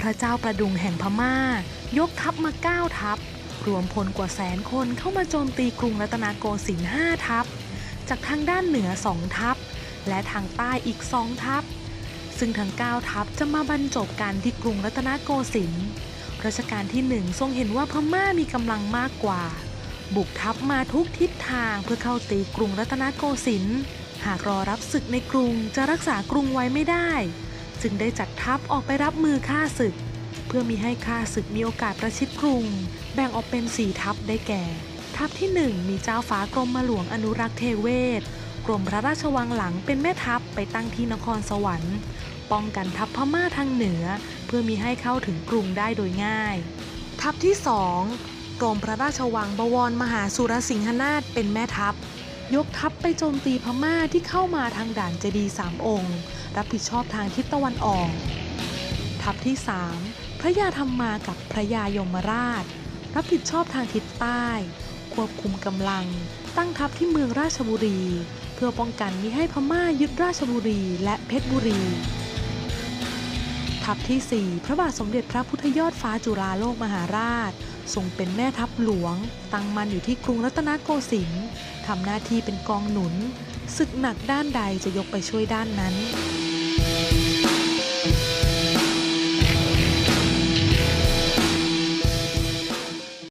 พระเจ้าประดุงแห่งพม่า ยกทัพมาเก้าทัพ รวมพลกว่าแสนคนเข้ามาโจมตีกรุงรัตนโกสินทร์ห้าทัพ จากทางด้านเหนือสองทัพ และทางใต้อีกสองทัพ ซึ่งทั้ง9ทัพจะมาบรรจบกันที่กรุงรัตนโกสินทร์รัชกาลที่หนึ่งทรงเห็นว่าพม่ามีกำลังมากกว่า บุกทัพมาทุกทิศทางเพื่อเข้าตีกรุงรัตนโกสินทร์หากรอรับศึกในกรุงจะรักษากรุงไว้ไม่ได้ จึงได้จัดทัพออกไปรับมือฆ่าศึก เพื่อมีให้ฆ่าศึกมีโอกาสประชิดกรุง แบ่งออกเป็นสี่ทัพได้แก่ ทัพที่หนึ่งมีเจ้าฟ้ากรมหลวงอนุรักษ์เทเวศกรมพระราชวังหลังเป็นแม่ทัพไปตั้งที่นครสวรรค์ ป้องกันทัพพม่าทางเหนือ เพื่อมีให้เข้าถึงกรุงได้โดยง่าย ทัพที่สองกรมพระราชวังบวรมหาสุรสิงหนาถเป็นแม่ทัพ ยกทัพไปโจมตีพม่าที่เข้ามาทางด่านเจดีสามองค์ รับผิดชอบทางทิศตะวันออก ทัพที่สามพระยาธรรมากับพระยายมราช รับผิดชอบทางทิศใต้ ควบคุมกำลัง ตั้งทัพที่เมืองราชบุรี เพื่อป้องกันมิให้พม่ายึดราชบุรีและเพชรบุรี ทัพที่ 4 พระบาทสมเด็จพระพุทธยอดฟ้าจุฬาโลกมหาราช ทรงเป็นแม่ทัพหลวง ตั้งมันอยู่ที่กรุงรัตนโกสินทร์ทำหน้าที่เป็นกองหนุนศึกหนักด้านใดจะยกไปช่วยด้านนั้น